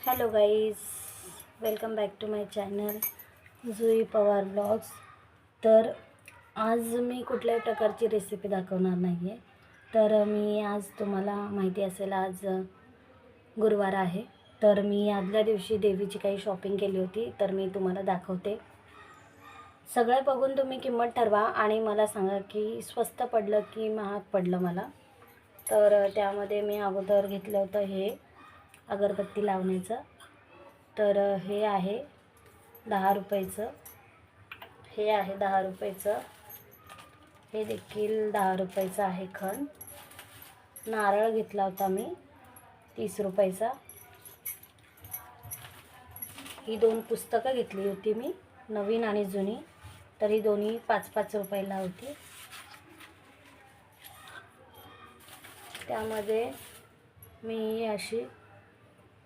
Hello guys welcome back to my channel Jui Pawar vlogs तर आज मी कुठल्याही प्रकारची रेसिपी दाखवणार नाही आहे तर मी आज तुम्हाला माहिती असेल आज गुरुवार आहे. तर मी आदल्या दिवशी देवीची काही शॉपिंग केली होती. तर मी तुम्हाला दाखवते. सगळं बघून तुम्ही किंमत ठरवा आणि मला सांगा की स्वस्त पडलं की महाग पडलं मला. तर त्यामध्ये मी अगोदर घेतलं होतं हे अगरबत्ती लावण्याचं. तर हे आहे दहा रुपयाचं. हे आहे दहा रुपयाचं. हे देखील दहा रुपयाचं आहे खण. नारळ घेतला होता मी तीस रुपयाचा. ही दोन पुस्तकं घेतली होती मी नवीन आणि जुनी. तर ही दोन्ही पाच पाच रुपयाला होती. त्यामध्ये मी अशी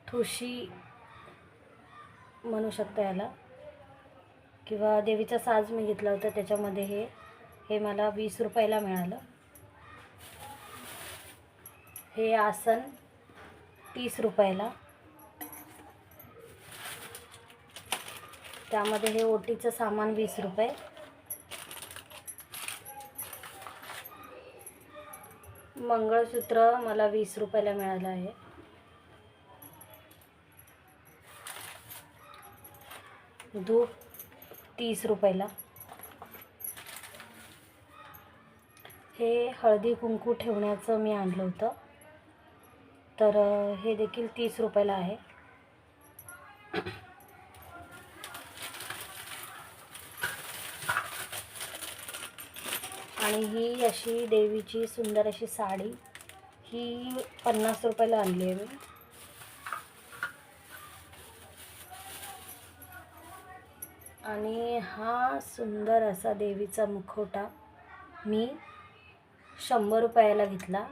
ठुशी म्हणू शकता याला. किंवा देवीचा साज मी घेतला होता त्याच्यामध्ये हे हे मला वीस रुपयाला मिळालं. हे आसन तीस रुपयाला. त्यामध्ये हे ओटीचं सामान वीस रुपये. मंगळसूत्र मला वीस रुपयाला मिळालं आहे. धूप तीस रुपयाला. हे हळदी कुंकू ठेवण्याचं मी आणलं होतं. तर हे देखील तीस रुपयाला आहे. आणि ही अशी देवीची सुंदर अशी साडी ही पन्नास रुपयाला आणली आहे मी. आणि हा सुंदर असा देवीचा मुखवटा मी शंभर रुपयाला घेतला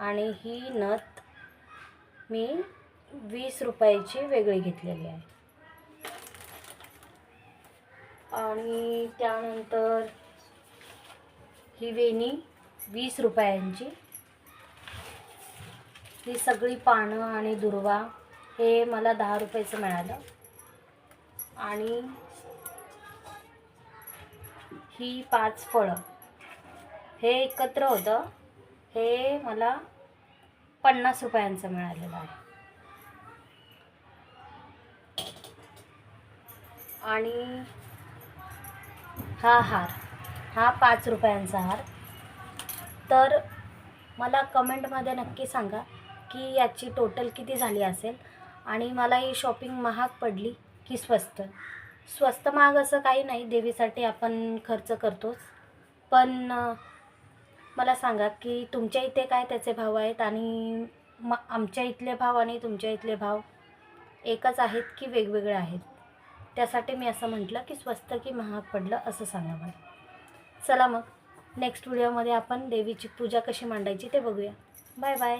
आणि ही नथ मी वीस रुपयाची वेगळी घेतलेली आहे. आणि त्यानंतर ही वेणी वीस रुपयांची. ही सगळी पानं आणि दुर्वा हे मला दहा रुपयाचं मिळालं. आणि ही पाच फळं. हे एकत्र होतं. हे मला पन्नास रुपयांचं मिळालेलं आहे. आणि हा हार हा पाच रुपयांचा हार. तर मला कमेंटमध्ये नक्की सांगा की याची टोटल किती झाली असेल? आणि मला ही शॉपिंग महाग पडली की स्वस्त? स्वस्त महाग असं काही नाही देवीसाठी आपण खर्च करतोच. पण मला सांगा की तुमच्या इथे काय त्याचे भाव आहेत आणि म आमच्या इथले भाव आणि तुमच्या इथले भाव एकच आहेत की वेगवेगळे आहेत? त्यासाठी मी असं म्हटलं की स्वस्त की महाग पडलं असं सांगा मला चला मग नेक्स्ट व्हिडिओमध्ये आपण देवीची पूजा कशी मांडायची ते बघूया. Bye bye